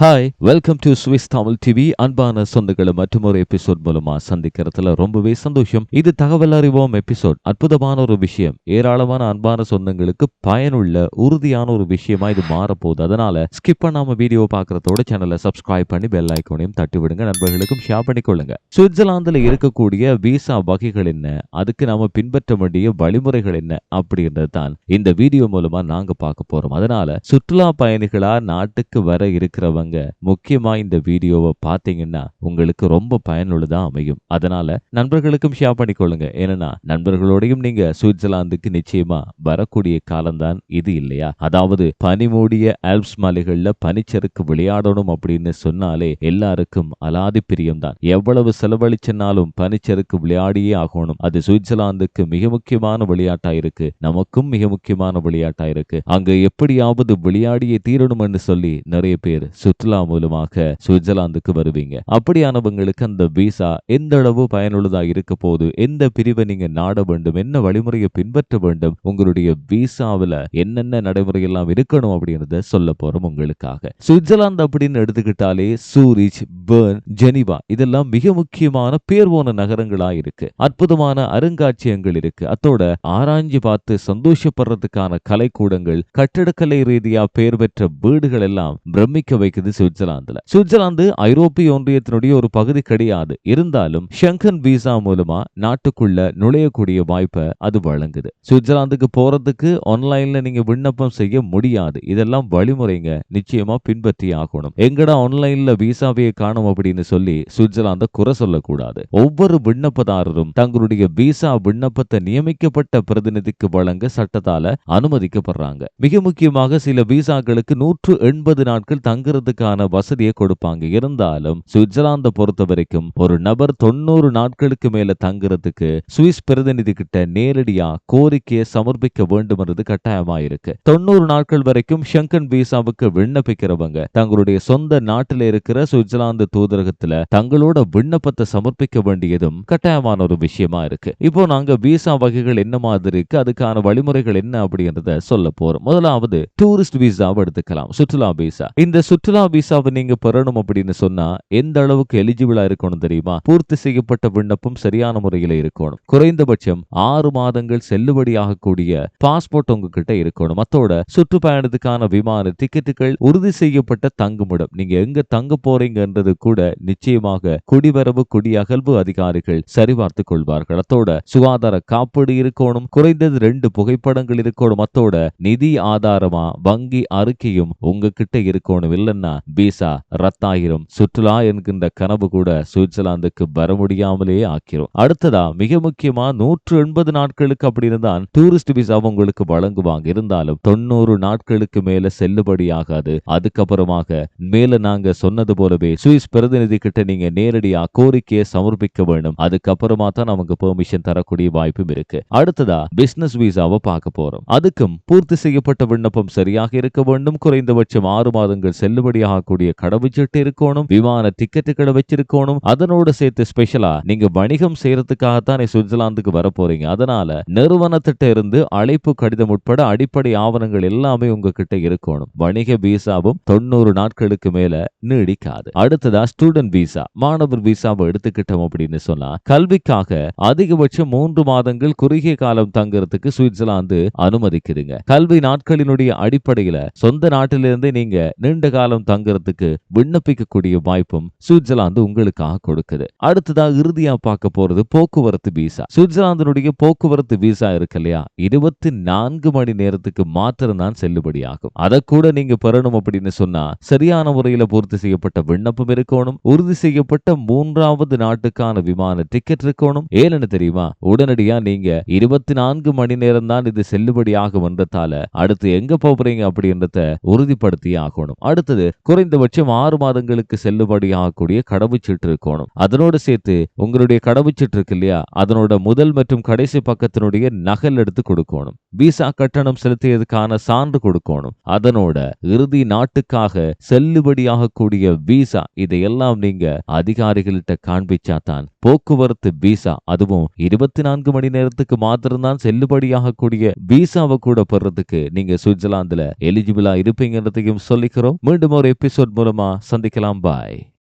Hi welcome to Swiss Tamil TV அன்பான சொந்தங்களை மற்றும் ஒரு எபிசோட் மூலமா சந்திக்கிறதுல ரொம்பவே சந்தோஷம். இது தகவல் அறிவோம் எபிசோட் அற்புதமான ஒரு விஷயம். ஏராளமான அன்பான சொந்தங்களுக்கு பயனுள்ள உறுதியான ஒரு விஷயமா இது மாறப்போகுது. அதனால ஸ்கிப் பண்ணாம வீடியோ பாக்குறதோட சேனலை சப்ஸ்கிரைப் பண்ணி பெல் ஐக்கோனையும் தட்டி விடுங்க நண்பர்களுக்கும் ஷேர் பண்ணிக்கொள்ளுங்க. சுவிட்சர்லாந்துல இருக்கக்கூடிய விசா வகைகள் என்ன? அதுக்கு நாம பின்பற்ற வேண்டிய வழிமுறைகள் என்ன? அப்படின்றது தான் இந்த வீடியோ மூலமா நாங்க பார்க்க போறோம். அதனால சுற்றுலா பயணிகளா நாட்டுக்கு வர இருக்கிறவங்க முக்கியமா இந்த வீடியோவை பார்த்தீங்கன்னா உங்களுக்கு ரொம்ப பயனுள்ளதா அமையும். அதனால நண்பர்களுக்கும் ஷேர் பண்ணிக்கொள்ளுங்க. ஏன்னா நண்பர்களோடையும் நீங்க சுவிட்சர்லாந்துக்கு நிச்சயமா வரக்கூடிய காலம்தான் இது இல்லையா? அதாவது பனிமூடிய ஆல்ப்ஸ் மலைகள்ல பனிச்சறுக்கு விளையாடணும் அப்படின்னு சொன்னாலே எல்லாருக்கும் அலாதி பிரியம் தான் எவ்வளவு செலவழிச்சனாலும் பனிச்சறுக்கு விளையாடியே ஆகணும். அது சுவிட்சர்லாந்துக்கு மிக முக்கியமான விளையாட்டா இருக்கு. நமக்கும் மிக முக்கியமான விளையாட்டா இருக்கு. அங்க எப்படியாவது விளையாடியே தீரணும்னு சொல்லி நிறைய பேர் சுத்த சுற்றுலா மூலமாக சுவிட்சர்லாந்துக்கு வருவீங்க. அப்படியானவங்களுக்கு அந்த விசா எந்த அளவு பயனுள்ளதா இருக்க போது எந்த பிரிவை நீங்க நாட வேண்டும் என்ன வழிமுறையை பின்பற்ற வேண்டும் உங்களுடைய விசாவில் என்னென்ன நடைமுறை எல்லாம் இருக்கணும் அப்படின்றத சொல்ல போறோம் உங்களுக்காக. சுவிட்சர்லாந்து அப்படின்னு எடுத்துக்கிட்டாலே சூரிச் பேர்ன் ஜெனிவா இதெல்லாம் மிக முக்கியமான பேர் போன நகரங்களா இருக்கு. அற்புதமான அருங்காட்சியகங்கள் இருக்கு. அத்தோட ஆராய்ஞ்சு பார்த்து சந்தோஷப்படுறதுக்கான கலைக்கூடங்கள் கட்டடக்கலை ரீதியா பெயர் பெற்ற வீடுகள் எல்லாம் பிரமிக்க வைக்குது. சுவிட்சர்லாந்துல. சுவிட்சர்லாந்து ஐரோப்பிய ஒன்றியத்தினுடைய ஒரு பகுதி கிடையாது. இருந்தாலும் ஷெங்கன் விசா மூலமா நாட்டுக்குள்ள நுழையக்கூடிய வாய்ப்பை அது வழங்குது. சுவிட்சர்லாந்துக்கு போறதுக்கு ஆன்லைன்ல நீங்க விண்ணப்பம் செய்ய முடியாது. இதெல்லாம் வழிமுறைங்க நிச்சயமா பின்பற்றி ஆகணும். எங்கடா ஆன்லைன்ல விசாவையே காணும் அப்படின்னு சொல்லி சுவிட்சர்லாந்த குறை சொல்லக்கூடாது. ஒவ்வொரு விண்ணப்பதாரரும் தங்களுடைய விசா விண்ணப்பத்தை நியமிக்கப்பட்ட பிரதிநிதிக்கு வழங்க சட்டத்தால அனுமதிக்கப்படுறாங்க. மிக முக்கியமாக சில விசாக்களுக்கு நூற்று எண்பது நாட்கள் தங்குறது தங்குறதுக்கான வசதியை கொடுப்பாங்க. இருந்தாலும் சுவிட்சர்லாந்தை பொறுத்த வரைக்கும் ஒரு நபர் தொண்ணூறு நாட்களுக்கு மேல தங்குறதுக்கு சுவிஸ் பிரதிநிதி கிட்ட நேரடியா கோரிக்கையை சமர்ப்பிக்க வேண்டும்ன்றது கட்டாயமா இருக்கு தொண்ணூறு நாட்கள் வரைக்கும் ஷங்கன் விசாவுக்கு விண்ணப்பிக்கிறவங்க தங்களுடைய சொந்த நாட்டில் இருக்கிற சுவிட்சர்லாந்து தூதரகத்துல தங்களோட விண்ணப்பத்தை சமர்ப்பிக்க வேண்டியதும் கட்டாயமான ஒரு விஷயமா இருக்கு. இப்போ நாங்க விசா வகைகள் என்ன மாதிரி இருக்கு அதுக்கான வழிமுறைகள் என்ன அப்படின்றத சொல்ல போறோம். முதலாவது டூரிஸ்ட் விசாவை எடுத்துக்கலாம். சுற்றுலா விசா. இந்த சுற்றுலா விசாவை நீங்க பெறணும் அப்படின்னு சொன்னா எந்த அளவுக்கு எலிஜிபிளா இருக்கணும் தெரியுமா? பூர்த்தி செய்யப்பட்ட விண்ணப்பம் சரியான முறையில இருக்கணும். குறைந்தபட்சம் ஆறு மாதங்கள் செல்லுபடியாகக்கூடிய பாஸ்போர்ட் உங்ககிட்ட இருக்கணும். அத்தோட சுற்றுப்பயணத்துக்கான விமான டிக்கெட்டுகள் உறுதி செய்யப்பட்ட தங்குமிடம். நீங்க எங்க தங்க போறீங்கன்றது கூட நிச்சயமாக குடிவரவு குடியகல்வு அதிகாரிகள் சரிபார்த்து கொள்வார்கள். அத்தோட சுகாதார காப்பீடு இருக்கணும். குறைந்தது ரெண்டு புகைப்படங்கள் இருக்கணும். அத்தோட நிதி ஆதாரமா வங்கி அறிக்கையும் உங்ககிட்ட இருக்கணும். இல்லைன்னா விசா ரத்தாயிரும். சுற்றுலா என்கின்ற கனவு கூட சுவிட்சர்லாந்துக்கு வர முடியாமலே ஆக்கிரும். அடுத்ததா மிக முக்கியமா நூற்று எண்பது நாட்களுக்கு அப்படின்னு தான் டூரிஸ்ட் விசா உங்களுக்கு வழங்குவாங்க. இருந்தாலும் தொண்ணூறு நாட்களுக்கு மேல செல்லுபடியாகாது. அதுக்கப்புறமாக மேல நாங்க சொன்னது போலவே சுவிஸ் பிரதிநிதி கிட்ட நீங்க நேரடியா கோரிக்கையை சமர்ப்பிக்க வேண்டும். அதுக்கப்புறமா தான் நமக்கு பெர்மிஷன் தரக்கூடிய வாய்ப்பும் இருக்கு. அடுத்ததா பிசினஸ் விசாவை பார்க்க போறோம். அதுக்கும் பூர்த்தி செய்யப்பட்ட விண்ணப்பம் சரியாக இருக்க வேண்டும். குறைந்தபட்சம் ஆறு மாதங்கள் செல்லுபடி செல்லுபடியாகக்கூடிய கடவுச்சீட்டு இருக்கணும் விமான டிக்கெட்டுகளை வச்சிருக்கணும். அதனோட சேர்த்து ஸ்பெஷலா நீங்க வணிகம் செய்யறதுக்காகத்தான் சுவிட்சர்லாந்துக்கு வர போறீங்க அதனால நிறுவனத்திட்ட இருந்து அழைப்பு கடிதம் உட்பட அடிப்படை ஆவணங்கள் எல்லாமே உங்ககிட்ட இருக்கணும். வணிக விசாவும் தொண்ணூறு நாட்களுக்கு மேல நீடிக்காது. அடுத்ததா ஸ்டூடெண்ட் விசா மாணவர் விசாவை எடுத்துக்கிட்டோம் அப்படின்னு சொன்னா கல்விக்காக அதிகபட்சம் மூன்று மாதங்கள் குறுகிய காலம் தங்குறதுக்கு சுவிட்சர்லாந்து அனுமதிக்குதுங்க. கல்வி நாட்களினுடைய அடிப்படையில சொந்த நாட்டிலிருந்து நீங்க நீண்ட காலம் தங்குறதுக்கு விண்ணப்பிக்கக்கூடிய வாய்ப்பும் சுவிட்சர்லாந்து உங்களுக்காக கொடுக்குது. அடுத்ததா இறுதியா பார்க்க போறது போக்குவரத்து விசா. சுவிட்சர்லாந்தினுடைய போக்குவரத்து விசா இருக்கு இல்லையா? இருபத்தி நான்கு மணி நேரத்துக்கு மாத்திரம் தான் செல்லுபடியாகும் அதை கூட நீங்க பெறணும் அப்படின்னு சொன்னா சரியான முறையில பூர்த்தி செய்யப்பட்ட விண்ணப்பம் இருக்கணும். உறுதி செய்யப்பட்ட மூன்றாவது நாட்டுக்கான விமான டிக்கெட் இருக்கணும். ஏன்னு தெரியுமா? உடனடியா நீங்க இருபத்தி நான்கு மணி நேரம் தான் இது செல்லுபடியாகும் என்றதால அடுத்து எங்க போறீங்க அப்படின்றத உறுதிப்படுத்தி ஆகணும். அடுத்தது குறைந்தபட்சம் ஆறு மாதங்களுக்கு செல்லுபடியாகக்கூடிய கடவுச்சீட்டு இருக்கணும். அதனோடு சேர்த்து உங்களுடைய கடவுச்சீட்டு இருக்கு இல்லையா? அதனோட முதல் மற்றும் கடைசி பக்கத்தினுடைய நகல் எடுத்து கொடுக்கணும். விசா கட்டணம் செலுத்தியதுக்கான சான்று கொடுக்கணும். அதனோட இறுதி நாட்டுக்காக செல்லுபடியாகக்கூடிய விசா இதையெல்லாம் நீங்க அதிகாரிகள்கிட்ட காண்பிச்சா தான் போக்குவரத்து விசா அதுவும் இருபத்தி நான்கு மணி நேரத்துக்கு மாத்திரம்தான் செல்லுபடியாகக்கூடிய விசாவை கூட பெறதுக்கு நீங்க சுவிட்சர்லாந்துல எலிஜிபிளா இருப்பீங்கன்றதையும் சொல்லிக்கிறோம். மீண்டும் ஒரு எபிசோட் மூலமா சந்திக்கலாம். பாய்